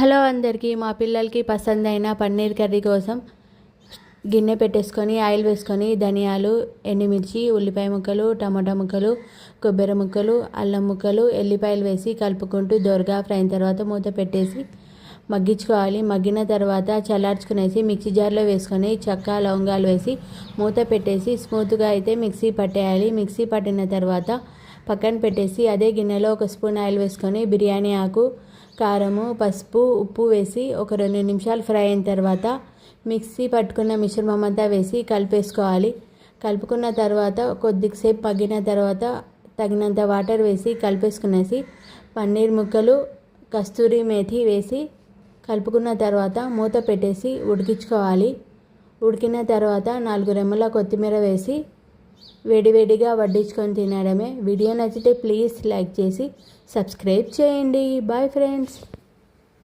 Hello అందరికీ మా పిల్లలకి పసందైన పన్నీర్ కర్రీ కోసం గిన్నె పెట్టేసుకొని ఆయిల్ వేసుకొని ధనియాలు ఎండుమిర్చి ఉల్లిపాయ ముక్కలు టమాటా ముక్కలు కొబ్బరి ముక్కలు అల్లం ముక్కలు ఎల్లిపాయలు వేసి కలుపుకుంటూ దోరగా ఫ్రై తర్వాత మూత పెట్టేసి మగ్గించుకోవాలి. మగ్గిన తర్వాత చల్లార్చుకునేసి మిక్సీ జార్లో వేసుకొని చెక్క లవంగాలు వేసి మూత పెట్టేసి స్మూత్గా అయితే మిక్సీ పట్టేయాలి. మిక్సీ పట్టిన తర్వాత పక్కన పెట్టేసి అదే గిన్నెలో ఒక స్పూన్ ఆయిల్ వేసుకొని బిర్యానీ ఆకు కారము పసుపు ఉప్పు వేసి ఒక రెండు నిమిషాలు ఫ్రై అయిన తర్వాత మిక్సీ పట్టుకున్న మిశ్రమం అంతా వేసి కలిపేసుకోవాలి. కలుపుకున్న తర్వాత కొద్దిసేపు మగ్గిన తర్వాత తగినంత వాటర్ వేసి కలిపేసుకునేసి పన్నీర్ ముక్కలు కస్తూరి మేథి వేసి కలుపుకున్న తర్వాత మూత పెట్టేసి ఉడికించుకోవాలి. ఉడికిన తర్వాత నాలుగు రెమ్మల కొత్తిమీర వేసి వేడివేడిగా వడ్డించుకొని తినడమే. వీడియో నచ్చితే ప్లీజ్ లైక్ చేసి సబ్స్క్రైబ్ చేయండి. Bye friends.